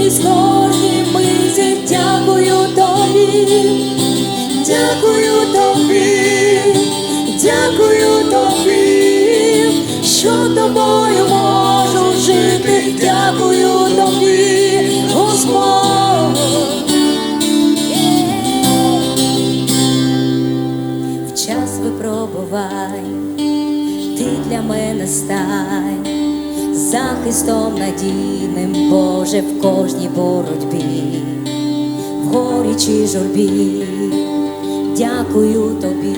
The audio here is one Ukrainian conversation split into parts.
присутність кожній миті, дякую тобі, дякую тобі, дякую тобі, що тобою можу жити, дякую тобі, Господь. В час випробувань ти для мене стань захистом надійним, Боже, в кожній боротьбі, в горі чи журбі, дякую тобі,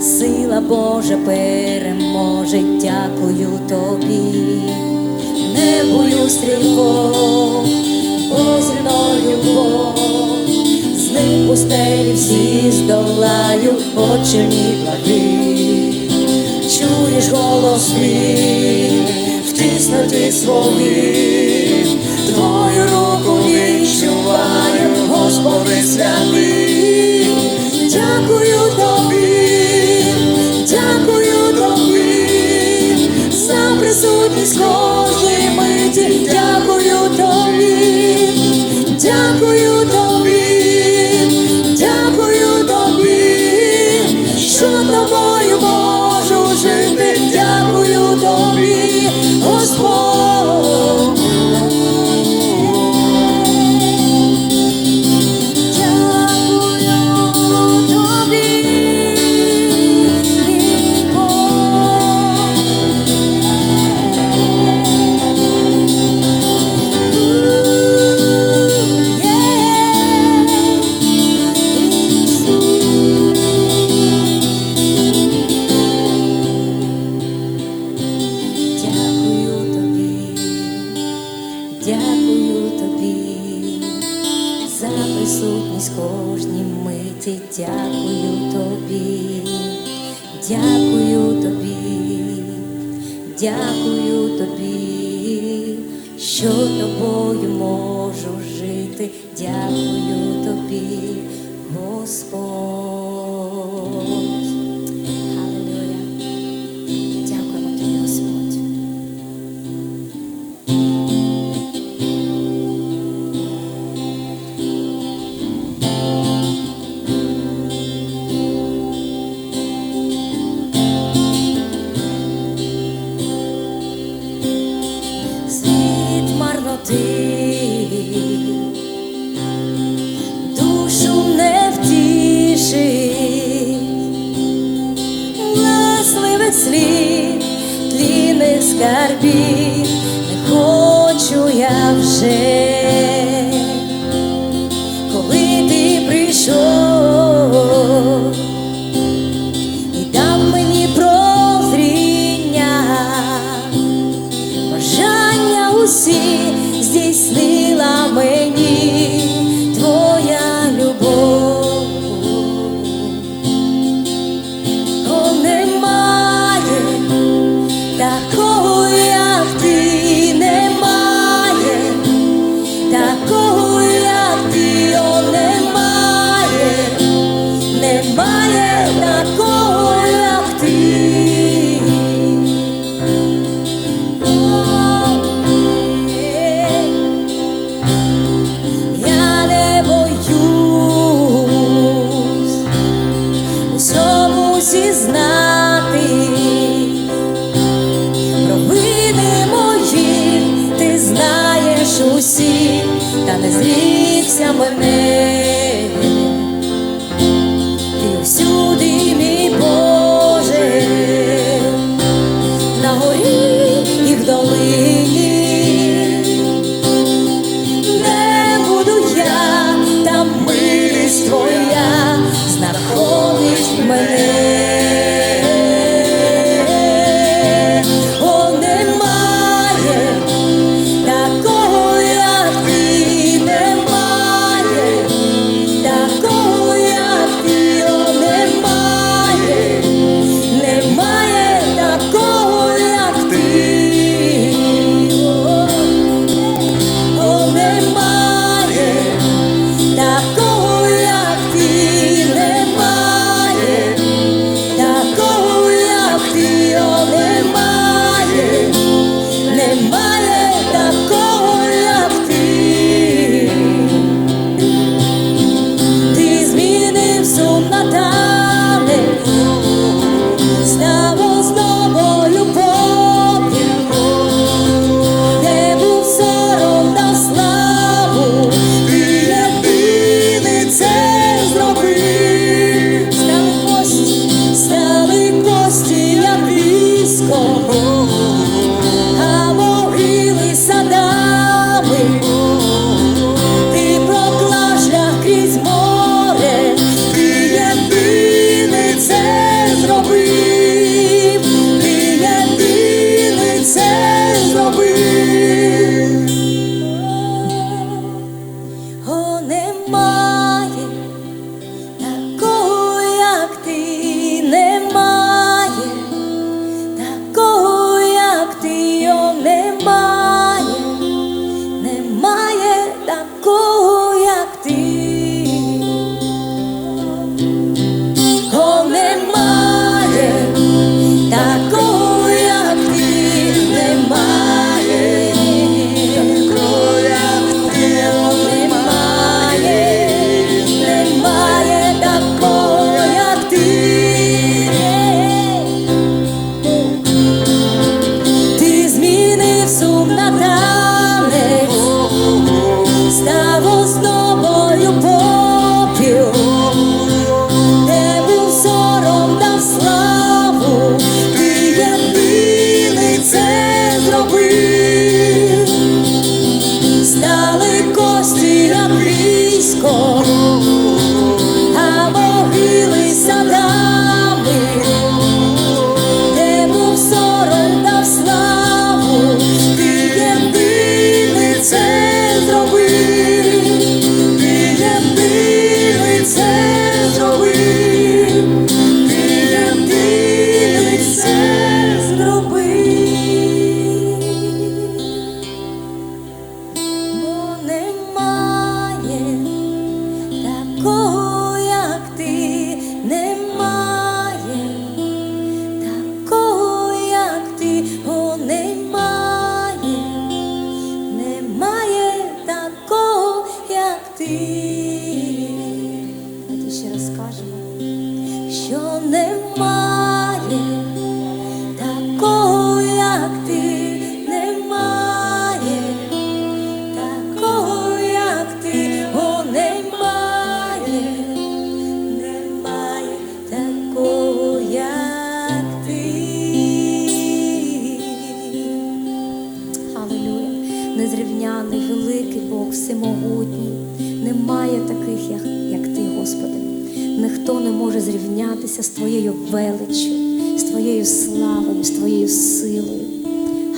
сила Божа переможе, дякую тобі, не боюсь тривог, бо зі мною Бог. З ним пустелі всі здолаю, очі мій благий. Чуєш голос мій тісноті своїй, Твою руку відчуваю, Господи святий. Господь. Алілуя. Скарбів, не хочу я вже, зрівнятися з Твоєю величчю, з Твоєю славою, з Твоєю силою.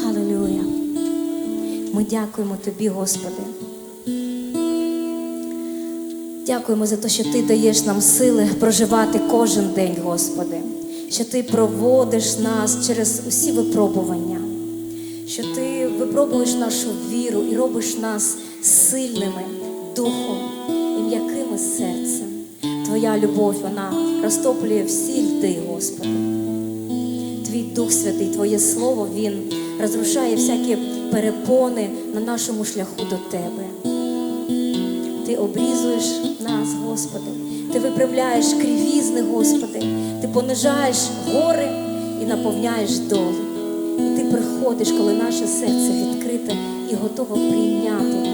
Алілуя. Ми дякуємо Тобі, Господи. Дякуємо за те, що Ти даєш нам сили проживати кожен день, Господи, що Ти проводиш нас через усі випробування, що Ти випробуєш нашу віру і робиш нас сильними духом і м'якими серцем. Твоя любов, вона розтоплює всі льди, Господи. Твій Дух Святий, Твоє Слово, Він розрушає всякі перепони на нашому шляху до Тебе. Ти обрізуєш нас, Господи, Ти виправляєш кривізни, Господи, Ти понижаєш гори і наповняєш долу. І Ти приходиш, коли наше серце відкрите і готове прийняти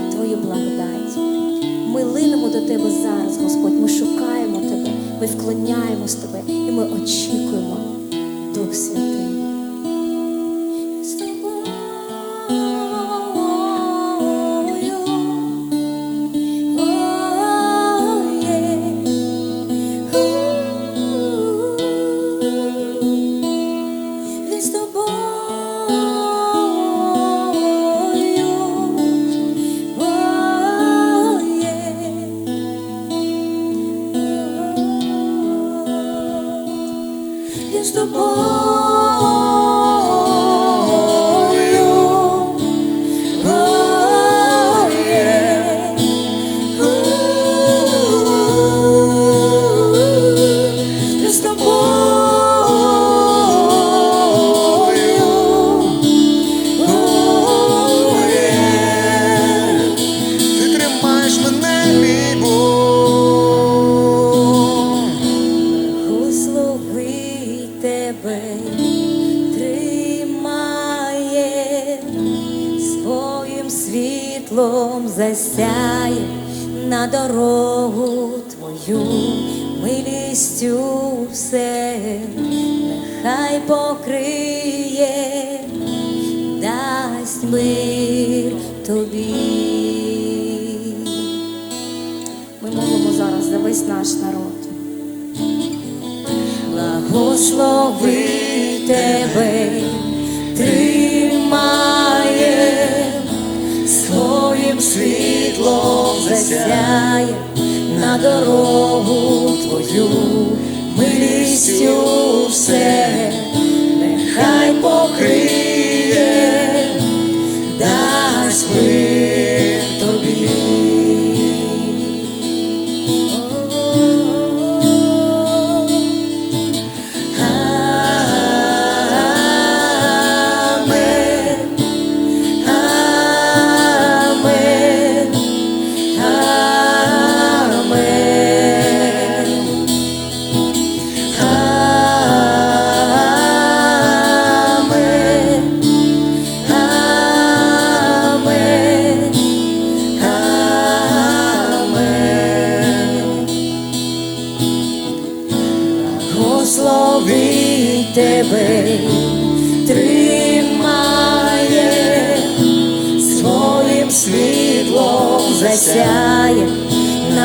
Тебе зараз, Господь, ми шукаємо Тебе, ми вклоняємось Тебе і ми очікуємо, Дух Святий. Він з тобою. Світлом засяє на дорогу твою милістю все, нехай покриє, дасть мир тобі. Ми молимо зараз за весь наш народ. Благослови тебе, тримає, своїм світлом засяє на дорогу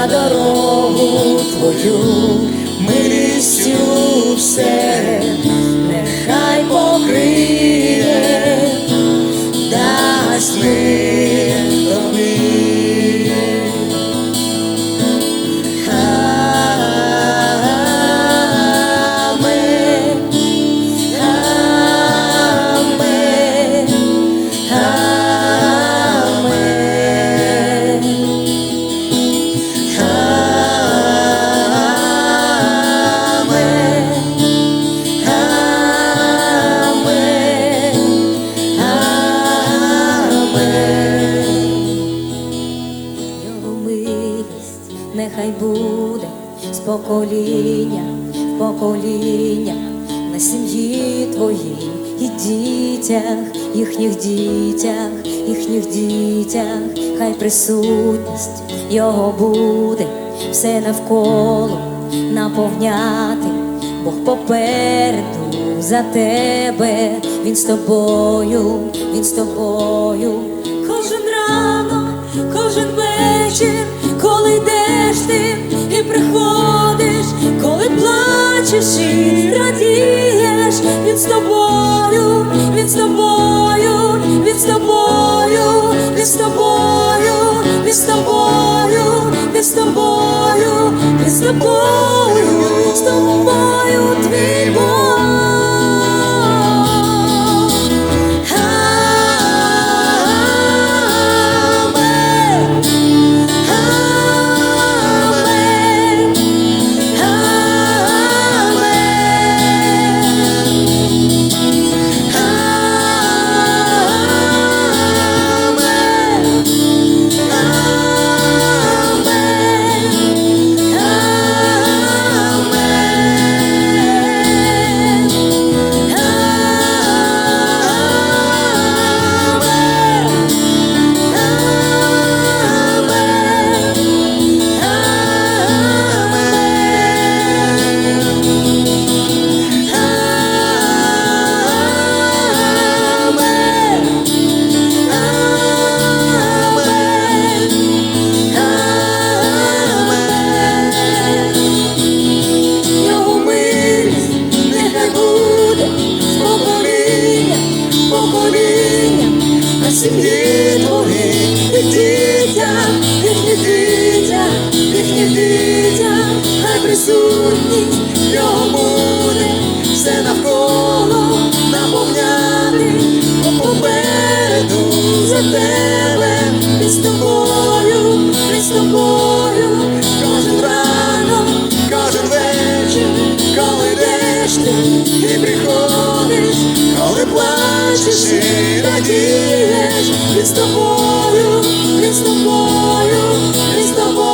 дорогу твою, милістю сім'ї і дітях, їхніх дітях, їхніх дітях, хай присутність його буде все навколо наповняти, Бог попереду за тебе, він з тобою, він з тобою. Кожен ранок, кожен вечір, коли йдеш ти і приходиш, коли плачеш і радієш, він з тобою, він з тобою, він з тобою, він з тобою, він з тобою, він з тобою, він з тобою, з тобою твій сім'ї твоїй і дітях, їхніх дітях, їхніх дітях, хай присутність його буде. Все навколо наповняти, попереду за тебе. І з тобою, і з тобою, кожен ранок, кожен вечір, коли йдеш ти і приходиш, коли плачеш і надієш, і з тобою, і з тобою, і з тобою,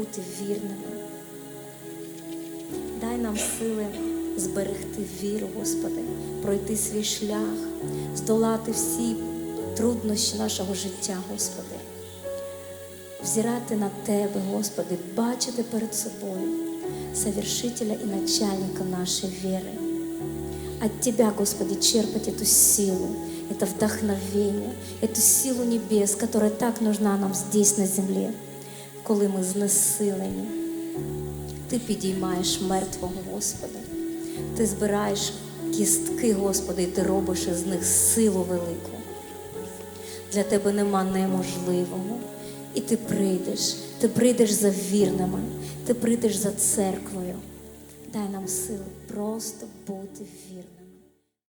бути вірними. Дай нам сили зберегти віру, Господи, пройти свій шлях, здолати всі труднощі нашого життя, Господи. Взирати на Тебе, Господи, бачити перед собою совершителя и начальника нашей веры. От Тебя, Господи, черпать эту силу, это вдохновение, эту силу небес, которая так нужна нам здесь на земле, коли ми знесилені. Ти підіймаєш мертвого, Господи. Ти збираєш кістки, Господи, і ти робиш із них силу велику. Для тебе нема неможливого. І ти прийдеш, ти прийдеш за вірними, ти прийдеш за церквою. Дай нам сили просто бути вірними.